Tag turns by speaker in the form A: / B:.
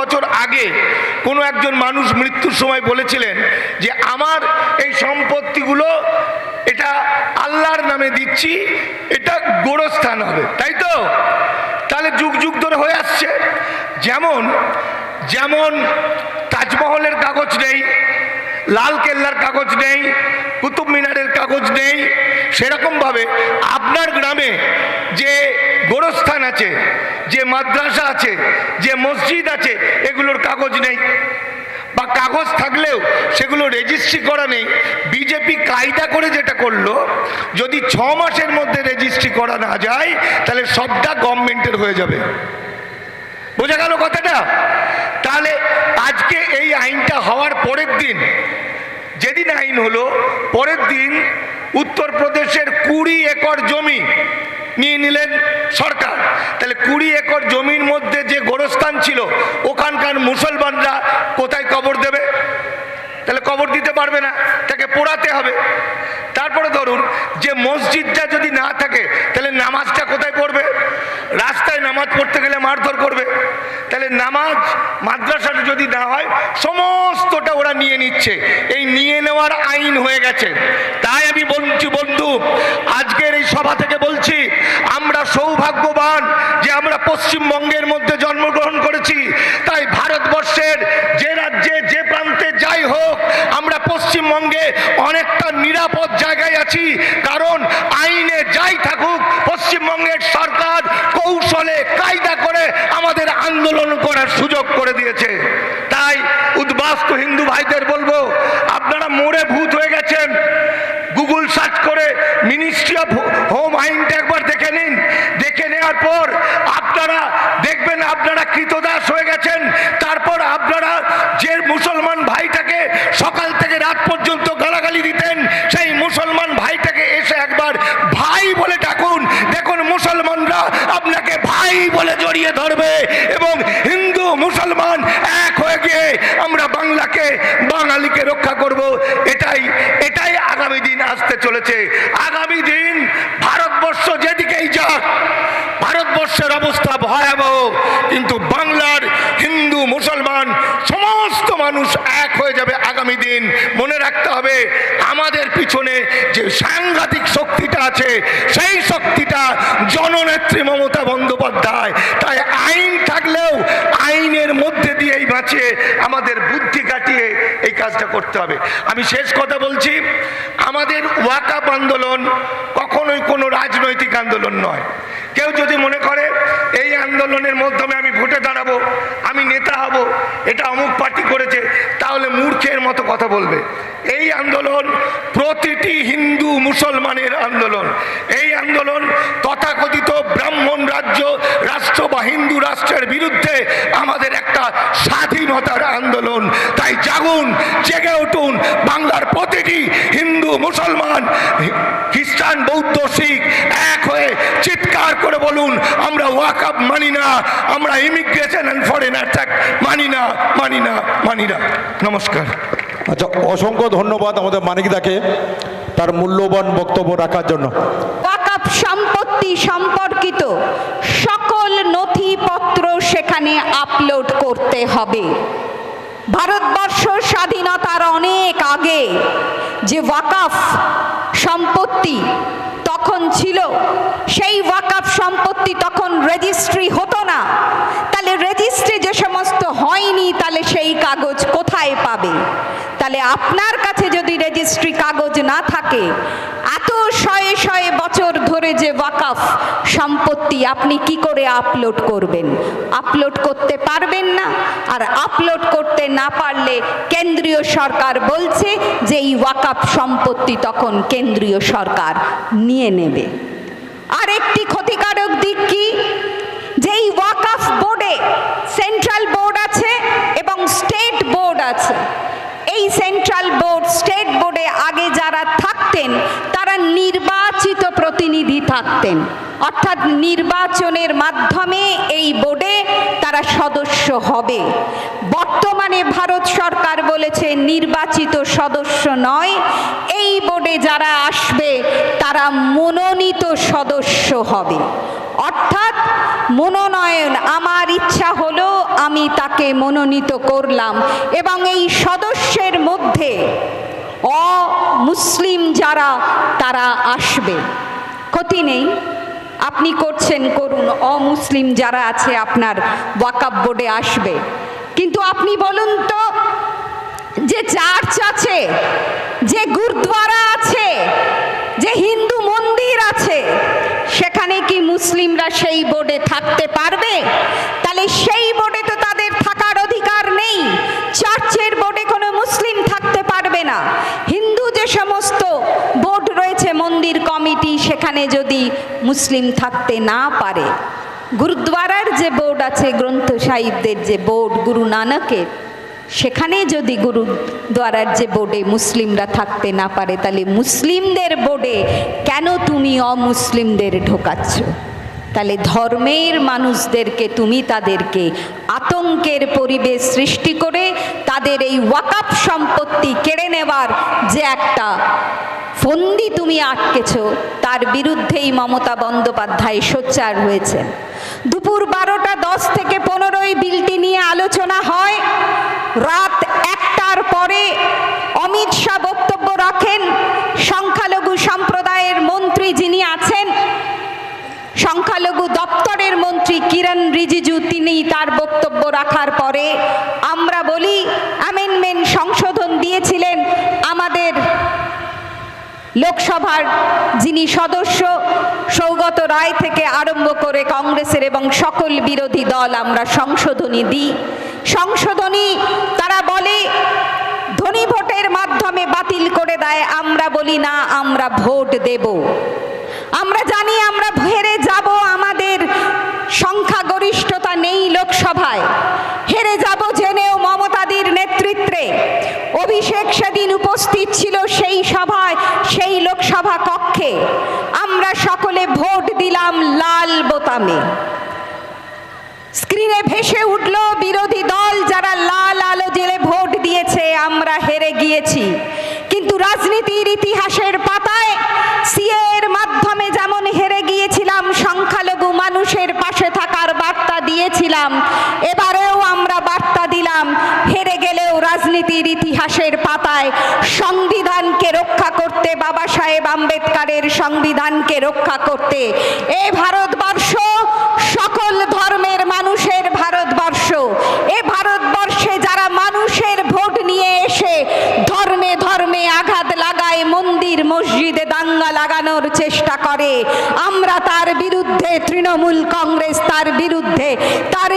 A: বছর আগে কোনো একজন মানুষ মৃত্যুর সময় বলেছিলেন যে আমার এই সম্পত্তিগুলো এটা আল্লাহর নামে দিচ্ছি, এটা গোরস্থান হবে। তাই তো? তাহলে যুগ যুগ ধরে হয়ে আসছে। যেমন যেমন তাজমহলের কাগজ নেই লাল কেল্লার কাগজ নেই, কুতুব মিনারের কাগজ নেই। সেরকমভাবে আপনার গ্রামে যে গোরস্থান আছে, যে মাদ্রাসা আছে, যে মসজিদ আছে, এগুলোর কাগজ নেই। বা কাগজ থাকলেও সেগুলো রেজিস্ট্রি করা নেই। বিজেপি কায়দা করে যেটা করল, যদি ছ মাসের মধ্যে রেজিস্ট্রি করা না যায়, তাহলে সবটা গভর্নমেন্টের হয়ে যাবে। বোঝা গেল কথাটা তাহলে আজকে এই আইনটা হওয়ার পরের দিন যেদিন আইন হলো, পরের দিন উত্তরপ্রদেশের কুড়ি একর জমি নিয়ে নিলেন সরকার। তাহলে কুড়ি একর জমির মধ্যে যে গোরস্থান ছিল, ওখানকার মুসলমানরা কোথায় কবর দেবে? তাহলে কবর দিতে পারবে না। পোড়াতে হবে। তারপরে ধরুন, যে মসজিদটা যদি না থাকে, তাহলে নামাজটা কোথায় পড়বে? রাস্তায় নামাজ পড়তে গেলে মারধর করবে। তাহলে নামাজ মাদ্রাসাটা যদি না হয়, সমস্তটা ওরা নিয়ে নিচ্ছে। এই নিয়ে নেওয়ার আইন হয়ে গেছে। তাই আমি বলছি, বন্ধু, আজকের এই সভা থেকে বলছি, আমরা সৌভাগ্যবান যে আমরা পশ্চিমবঙ্গের মধ্যে জন্মগ্রহণ করেছি। তাই ভারতবর্ষের যে রাজ্যে যে প্রান্তে যাই হোক আমরা পশ্চিমবঙ্গে অনেকটা নিরাপদ জায়গায় আছি, কারণ আইনে যাই থাকুক, পশ্চিমবঙ্গের সরকার কৌশলে কায়দা করে আমাদের আন্দোলন করার সুযোগ করে দিয়েছে। তাই উদ্বাস্ত হিন্দু ভাইদের বলব, আপনারা মোড়ে ভূত হয়ে গেছেন। গুগল সার্চ করে মিনিস্ট্রি অফ হোম আইনটা একবার দেখে নিন। দেখে নেওয়ার পর আপনারা দেখবেন আপনারা কৃতদাস হয়ে গেছেন তারপর আপনারা যে মুসলমান ভাইটাকে সকাল থেকে রাত পর্যন্ত গালাগালি দিতেন সেই মুসলমান ভাইটাকে এসে একবার ভাই বলে ডাকুন দেখুন মুসলমানরা আপনাকে ভাই ধরবে এবং হিন্দু, মুসলমান এক হয়ে গিয়ে আমরা বাংলাকে, বাঙালিকে রক্ষা করব। এটাই এটাই আগামী দিন আসতে চলেছে। আগামী দিন ভারতবর্ষ যেদিকেই যাক, ভারতবর্ষের অবস্থা ভয়াবহ। কিন্তু বাংলার হিন্দু, মুসলমান সমস্ত মানুষ এক হয়ে যাবে আগামী দিন। মনে রাখতে হবে, আমাদের পিছনে যে সাংঘাতিক শক্তিটা আছে, সেই শক্তিটা জননেত্রী মমতা বন্দ্যোপাধ্যায়। তাই আইন থাকলেও আইনের মধ্যে দিয়েই বাঁচিয়ে আমাদের বুদ্ধি কাটিয়ে এই কাজটা করতে হবে। আমি শেষ কথা বলছি, আমাদের ওয়াকাপ আন্দোলন কখনোই কোনো রাজনৈতিক আন্দোলন নয়। কেউ যদি মনে করে, এই আন্দোলনের মাধ্যমে আমি ভোটে দাঁড়াবো এটা অমুক পার্টি করেছে, তাহলে মূর্খের মতো কথা বলবে। এই আন্দোলন প্রতিটি হিন্দু মুসলমানের আন্দোলন। এই আন্দোলন তথাকথিত ব্রাহ্মণ রাজ্য, রাষ্ট্র বা হিন্দু রাষ্ট্রের বিরুদ্ধে আমাদের একটা স্বাধীনতার আন্দোলন। তাই জাগুন, জেগে উঠুন, বাংলার প্রতিটি হিন্দু, মুসলমান, খ্রিস্টান, বৌদ্ধ, শিখ করে বলুন আমরা ওয়াকআপ মানি না আমরা ইমিগ্রেশন অ্যান্ড ফরেন অ্যাটাক মানি না মানি না মানি না। নমস্কার।
B: আচ্ছা অসংখ্য ধন্যবাদ আমাদের মানিকদাকে তার মূল্যবান বক্তব্য রাখার জন্য।
C: ওয়াকাপ সম্পত্তি সম্পর্কিত সকল নথিপত্র সেখানে আপলোড করতে হবে। ভারতবর্ষ স্বাধীনতার অনেক আগে যে ওয়াকাফ সম্পত্তি তখন ছিল, সেই ওয়াকাফ সম্পত্তি তখন রেজিস্ট্রি হতো না। তাহলে রেজিস্ট্রি যে সমস্ত হয়নি, তাহলে সেই কাগজ কোথায় পাবে? তাহলে আপনার কাছে যদি রেজিস্ট্রি কাগজ না থাকে, এত শয়ে শয়ে বছর ধরে যে ওয়াকাফ সম্পত্তি আপনি কি করে আপলোড করবেন? আপলোড করতে পারবেন না। আর আপলোড না পারলে কেন্দ্রীয় সরকার বলছে যে এই ওয়াকাফ সম্পত্তি তখন কেন্দ্রীয় সরকার নিয়ে নেবে। আরেকটি ক্ষতিকারক দিক কি? যে এই ওয়াকাফ বোর্ডে সেন্ট্রাল বোর্ড আছে এবং স্টেট বোর্ড আছে। এই সেন্ট্রাল বোর্ড, স্টেট বোর্ডে আগে যারা থাকতেন, তারা নির্বাচিত প্রতিনিধি থাকতেন। অর্থাৎ নির্বাচনের মাধ্যমে এই বোর্ডে তারা সদস্য হবে। বর্তমানে ভারত সরকার বলেছে নির্বাচিত সদস্য নয়। এই বোর্ডে যারা আসবে, তারা মনোনীত সদস্য হবে। অর্থাৎ মনোনয়ন, আমার ইচ্ছা হলো আমি তাকে মনোনীত করলাম এবং এই সদস্যের মধ্যে অমুসলিম যারা, তারা আসবে। ক্ষতি নেই। আপনি করছেন, করুন। অমুসলিম যারা আছে, আপনার ওয়াকাব বোর্ডে আসবে। কিন্তু আপনি বলুন তো, যে চার্চ আছে, যে গুরদ্বারা আছে, যে হিন্দু মন্দির আছে, সেখানে কি মুসলিমরা সেই বোর্ডে থাকতে পারবে? তাহলে সেই বোর্ডে তো তাদের থাকার অধিকার নেই চার্চের বোর্ডে কোনো মুসলিম থাকতে পারবে না হিন্দু যে সমস্ত বোর্ড রয়েছে মন্দির কমিটি সেখানে যদি মুসলিম থাকতে না পারে, গুরুদ্বারার যে বোর্ড আছে, গ্রন্থ সাহিত্যের যে বোর্ড গুরু নানকের, সেখানে যদি গুরুদ্বারার যে বোর্ডে মুসলিমরা থাকতে না পারে, তাহলে মুসলিমদের বোর্ডে কেন তুমি অমুসলিমদের ঢোকাচ্ছ? তাহলে ধর্মের মানুষদেরকে তুমি তাদেরকে আতঙ্কের পরিবেশ সৃষ্টি করে তাদের এই ওয়াকাপ সম্পত্তি কেড়ে নেবার যে একটা ফন্দি তুমি আটকেছ, তার বিরুদ্ধেই মমতা বন্দ্যোপাধ্যায় সোচ্চার হয়েছেন দুপুর বারোটা দশ থেকে পনেরোই বিলটি নিয়ে আলোচনা হয়। রাত একটার পরে অমিত শাহ বক্তব্য রাখেন। সংখ্যালঘু সম্প্রদায়ের মন্ত্রী যিনি আছেন, সংখ্যালঘু দপ্তরের মন্ত্রী কিরণ রিজিজু তিনি তার বক্তব্য রাখার পরে আমরা বলি অ্যামেন্ডমেন্ট সংশোধন দিয়েছিলেন আমাদের লোকসভার যিনি সদস্য, সৌগত রায় থেকে আরম্ভ করে কংগ্রেসের এবং সকল বিরোধী দল আমরা সংশোধনী দিই। সংশোধনী তারা বলে, ধনী ভোটের মাধ্যমে বাতিল করে দেয়, আমরা বলি না, আমরা ভোট দেব। আমরা জানি আমরা হেরে যাব, আমাদের সংখ্যাগরিষ্ঠতা নেই লোকসভায়। হেরে যাব জেনেও নেতৃত্বে অভিষেক সেদিন উপস্থিত ছিল সেই সভায়, সেই লোকসভা কক্ষে। আমরা সকলে ভোট দিলাম লাল বোতামে। স্ক্রিনে ভেসে উঠল বিরোধী দল যারা লাল আলো জেলে ভোট দিয়েছে আমরা হেরে গিয়েছি কিন্তু রাজনীতির ইতিহাসের পাতায় সিএ এর মাধ্যমে যেমন হেরে গিয়েছিলাম সংখ্যালঘু মানুষের পাশে থাকার বার্তা দিয়েছিলাম এবারেও আমরা বার্তা দিলাম হেরে গেলেও রাজনীতির ইতিহাসের পাতায় সংবিধানকে রক্ষা করতে বাবা সাহেব আম্বেদকারের সংবিধানকে রক্ষা করতে। এ ভারতবর্ষ সকল ধর্মের মানুষের ভারতবর্ষ। এ ভারতবর্ষে যারা মানুষের ভোট নিয়ে এসে ধর্মে ধর্মে আঘাত লাগায়, মন্দির, মসজিদে দাঙ্গা লাগানোর চেষ্টা করে, আমরা তার বিরুদ্ধে তৃণমূল কংগ্রেস তার বিরুদ্ধে, তার